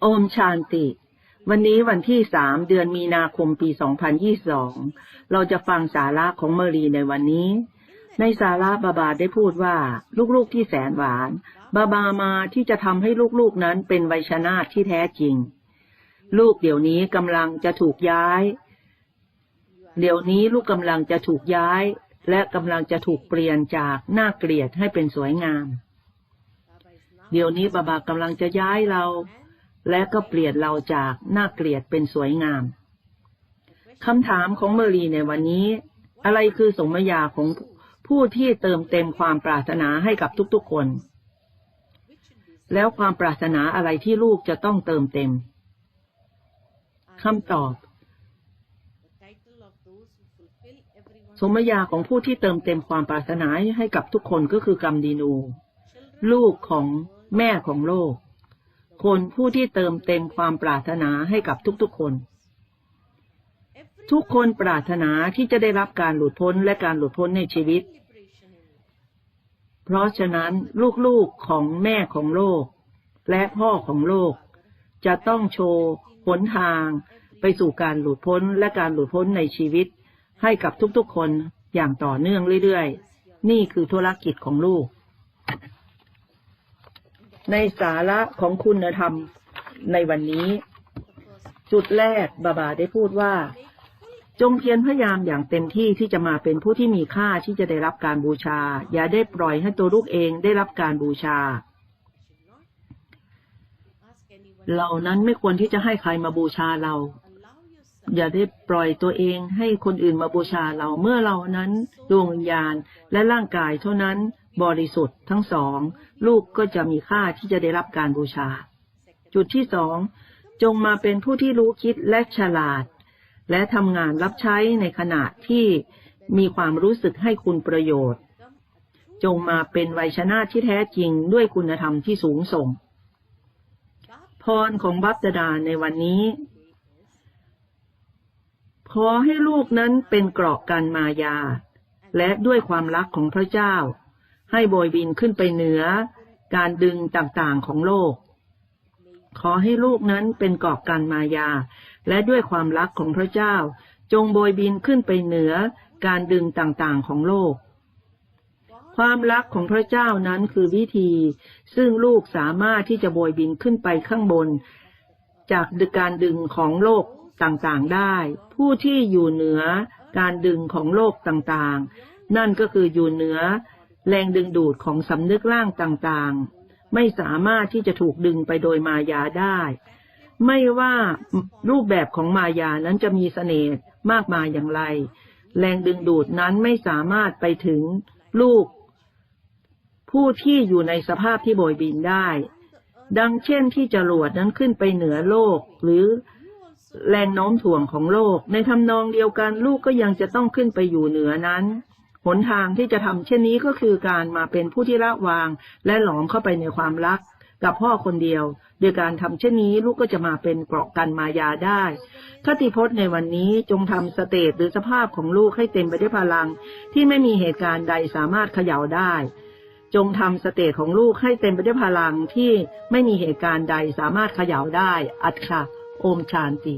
โอมชานติ วันนี้วันที่สามเดือนมีนาคมปี 2022 เราจะฟังสาระของเมรีในวันนี้ ในสาระบาบาได้พูดว่า ลูกๆที่แสนหวาน บาบามาที่จะทำให้ลูกๆนั้นเป็นไวยชนาที่แท้จริง ลูกเดี๋ยวนี้กำลังจะถูกย้าย เดี๋ยวนี้ลูกกำลังจะถูกย้าย และกำลังจะถูกเปลี่ยนจากน่าเกลียดให้เป็นสวยงาม เดี๋ยวนี้บาบากำลังจะย้ายเรา และก็เปลี่ยนเราจากน่าเกลียดเป็นสวยงามคำถามของเมอรีในวันนี้ อะไรคือสมญาของผู้ที่เติมเต็มความปรารถนาให้กับทุกๆคน แล้วความปรารถนาอะไรที่ลูกจะต้องเติมเต็มคำตอบ สมญาของผู้ที่เติมเต็มความปรารถนาให้กับทุกคนก็คือกรรมดีนู ลูกของแม่ของโลก คนผู้ที่เติมเต็มความปรารถนาให้กับทุกๆคน ทุกคนปรารถนาที่จะได้รับการหลุดพ้นและการหลุดพ้นในชีวิต เพราะฉะนั้นลูกๆของแม่ของโลก และพ่อของโลก จะต้องโชว์หนทางไปสู่การหลุดพ้นและการหลุดพ้นในชีวิต ให้กับทุกๆคนอย่างต่อเนื่องเรื่อยๆ นี่คือธุรกิจของลูก ในสาระของคุณธรรมในวันนี้ จุดแรกบาบาได้พูดว่า จงเพียรพยายามอย่างเต็มที่ที่จะมาเป็นผู้ที่มีค่าที่จะได้รับการบูชา อย่าได้ปล่อยให้ตัวลูกเองได้รับการบูชาเหล่านั้นไม่ควรที่จะให้ใครมาบูชาเรา อย่าได้ปล่อยตัวเองให้คนอื่นมาบูชาเราเมื่อเรานั้นดวงวิญญาณและร่างกายเท่านั้นบริสุทธิ์ทั้งสอง ลูกก็จะมีค่าที่จะได้รับการบูชา จุดที่สองจงมาเป็นผู้ที่รู้คิดและฉลาด และทำงานรับใช้ในขณะที่มีความรู้สึกให้คุณประโยชน์ จงมาเป็นไวยชนะที่แท้จริงด้วยคุณธรรมที่สูงส่ง พรของบัพดาในวันนี้ ขอให้ลูกนั้นเป็นเกราะกันมายา และด้วยความรักของพระเจ้า ให้โบยบินขึ้นไปเหนือ การดึงต่างๆของโลก ขอให้ลูกนั้นเป็นเกราะกันมายา และด้วยความรักของพระเจ้า จงโบยบินขึ้นไปเหนือ การดึงต่างๆของโลก ความรักของพระเจ้านั้นคือวิธี ซึ่งลูกสามารถที่จะโบยบินขึ้นไปข้างบน จากการดึงของโลก ต่างๆได้ ผู้ที่อยู่เหนือการดึงของโลกต่างๆ นั่นก็คืออยู่เหนือแรงดึงดูดของสำนึกร่างต่างๆ ไม่สามารถที่จะถูกดึงไปโดยมายาได้ ไม่ว่ารูปแบบของมายานั้นจะมีเสน่ห์มากมายอย่างไร แรงดึงดูดนั้นไม่สามารถไปถึงลูก ผู้ที่อยู่ในสภาพที่โบยบินได้ ดังเช่นที่จรวดนั้นขึ้นไปเหนือโลกหรือ แรงโน้มถ่วงของโลก ในทำนองเดียวกันลูกก็ยังจะต้องขึ้นไปอยู่เหนือนั้น หนทางที่จะทำเช่นนี้ก็คือการมาเป็นผู้ที่ละวาง และหลอมเข้าไปในความรักกับพ่อคนเดียว โดยการทำเช่นนี้ลูกก็จะมาเป็นเกราะกันมายาได้ คติพจน์ในวันนี้จงทำสเตตหรือสภาพของลูกให้เต็มไปด้วยพลัง ที่ไม่มีเหตุการณ์ใดสามารถเขย่าได้ จงทำสเตตของลูกให้เต็มไปด้วยพลังที่ไม่มีเหตุการณ์ใดสามารถเขย่าได้ อัตค่ะ โอมชานติ